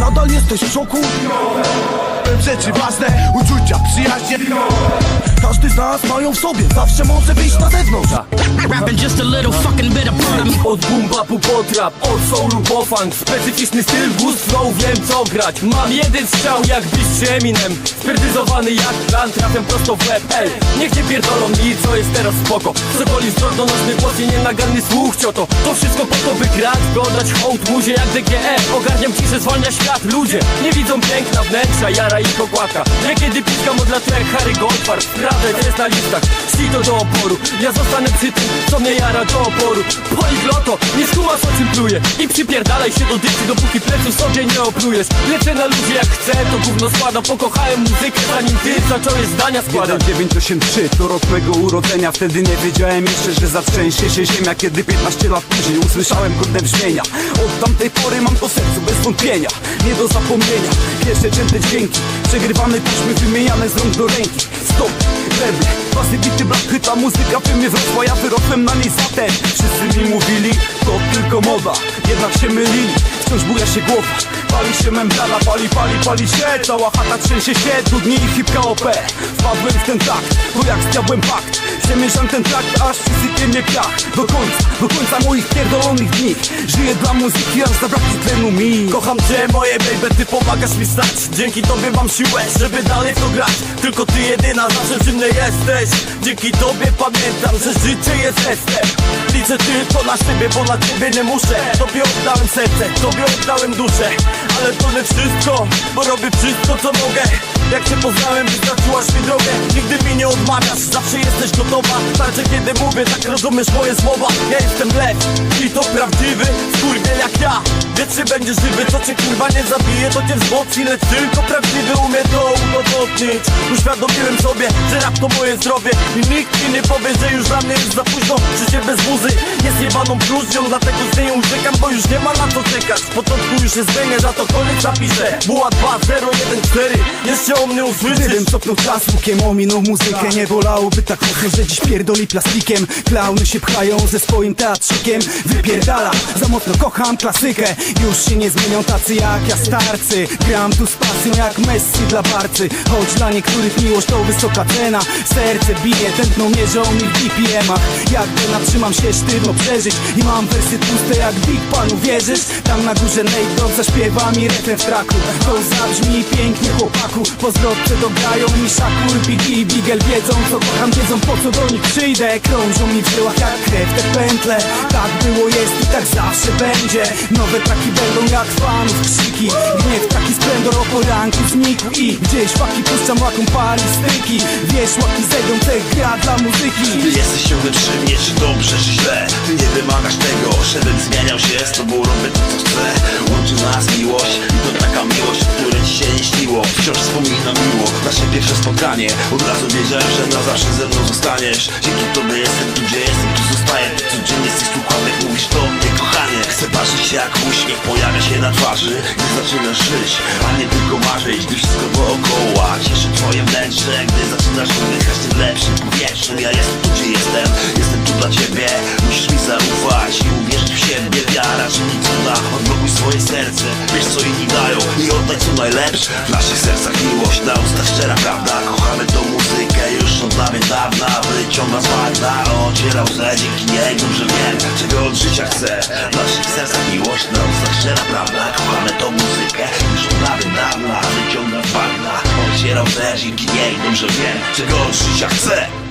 Nadal jesteś w szoku? Rzeczy ważne, uczucia, przyjaźnie nas mają w sobie, zawsze może wyjść na zewnątrz. Rapping just a little fucking bit of me. Od bapu potrap, od soulu po funk. Specyficzny styl, gust flow, wiem co grać. Mam jeden strzał jak bliższy Eminem. Jak plan, trafiam prosto w łeb. Ej, niech nie pierdolą mi, co jest teraz spoko. Sokoli wzrok, donośny głos i nienaganny słuch cioto To? Wszystko po to by grać, by oddać hołd muzie jak DGE Ogarniam ciszę, zwalnia świat, ludzie. Nie widzą piękna wnętrza, jara i pokładka Niekiedy piskam odlatuję jak Harry Goldfarb. Prawda jest na listach, to do oporu. Ja zostanę przy co mnie jara do oporu. Poligloto, nie skumasz o czym pluję I przypierdalaj się do dyszy, dopóki pleców sobie nie oplujesz. Lecę na ludzi jak chcę, to gówno składa. Pokochałem muzykę, zanim ty zacząłeś zdania składać. 1983 to rok mego urodzenia. Wtedy nie wiedziałem jeszcze, że zatrzęsie się ziemia. Kiedy 15 lat później usłyszałem godne brzmienia. Od tamtej pory mam to sercu bez wątpienia. Nie do zapomnienia. Pierwsze cięte dźwięki Przegrywane taśmy wymieniane z rąk do ręki. Stop, werble, basy, bity, brak chyta Muzyka we mnie wrosła, ja wyrosłem na niej zatem. Wszyscy mi mówili, to tylko moda Jednak się mylili, wciąż buja się głowa. Pali się membrana, pali, pali, pali się. Cała chata trzęsie się, trudni i hipka OP Wpadłem w ten takt, to jak zjadłem pakt. Przemierzam ten trakt, aż przysypie mnie piach. Do końca, do końca moich pierdolonych dni. Żyję dla muzyki, aż zabraknie tlenu mi. Kocham cię moje baby, ty pomagasz mi stać. Dzięki tobie mam siłę, żeby dalej to grać. Tylko ty jedyna, zawsze mnie jesteś. Dzięki tobie pamiętam, że życie jest testem Liczę tylko na siebie, bo na ciebie nie muszę. Tobie oddałem serce, oddałem duszę Ale to nie wszystko, bo robię wszystko co mogę. Jak cię poznałem, wystarczyłaś mi drogę Nigdy mi nie odmawiasz, zawsze jesteś gotowa. Także kiedy mówię, tak rozumiesz moje słowa. Ja jestem lew i to prawdziwy skurwiel jak Wiecznie będziesz żywy, co cię kurwa nie zabije To cię wzmocni, lecz tylko prawdziwy umie to udowodnić. Uświadomiłem sobie, że rap to moje zdrowie I nikt mi nie powie, że już dla mnie jest za późno. Życie bez muzy jest jebaną próżnią Dlatego z niej uciekam, bo już nie ma na co czekać. Z początku już jest zmienię, za to koniec zapiszę. Buła 2014, jeszcze o mnie usłyszysz Gdybym cofnął czas, łukiem ominął muzykę. Nie bolałoby tak mocno, że dziś pierdoli plastikiem. Klauny się pchają ze swoim teatrzykiem. Wypierdala, za mocno kocham klasykę Już się nie zmienią tacy jak ja starcy. Gram tu z pasją jak Messi dla barcy. Choć dla niektórych miłość to wysoka cena. Serce bije, tętno mierzą mi w BPM-ach Jak gena trzymam się sztywno przeżyć. I mam wersy tłuste jak Big Panu wierzysz? Tam na górze Nate Dogg zaśpiewa mi refren w traku. To zabrzmi pięknie chłopaku. Po zwrotce dograją mi Shakur, Biggie i Bigel Wiedzą co kocham, wiedzą po co do nich przyjdę. Krążą mi w żyłach jak krew te pętle. Tak było, jest i tak zawsze będzie. Nowe traki będą jak fanów krzyki Gniew taki splendor o poranku znikł I gdzieś faki puszczam łaką palistyki Wiesz, łaki zejdą, te gra dla muzyki. Ty jesteś ciągle przy mnie, czy dobrze, czy źle? Ty nie wymagasz tego, żebym zmieniał się Z tobą robię to, co chcę. Łączy nas miłość i to taka miłość, której ci się nie śniło Wciąż wspominam miło, nasze pierwsze spotkanie Od razu wiedziałem, że na zawsze ze mną zostaniesz. Dzięki tobie jestem tu, gdzie jestem, tu zostaję. Ty codziennie z tych słuchawek mówisz się jak uśmiech pojawia się na twarzy Gdy zaczynasz żyć, a nie tylko marzyć Gdy wszystko dookoła cieszy twoje wnętrze Gdy zaczynasz oddychać tym lepszym powietrzem. Ja jestem tu, gdzie jestem, jestem tu dla ciebie. Musisz mi zaufać i uwierzyć w siebie. Wiara czyni cuda, odblokuj swoje serce. Wiesz co inni dają i oddaj co najlepsze. W naszych sercach miłość, na szczera prawda? Kochamy tą Bagna, ociera łzę Dzięki niej dobrze wiem, czego od życia chcę. W naszych sercach miłość, na ustach szczera prawda Kochamy tą muzykę już od dawien dawna Wyciąga bagna, ociera łzę Dzięki niej dobrze wiem, czego od życia chcę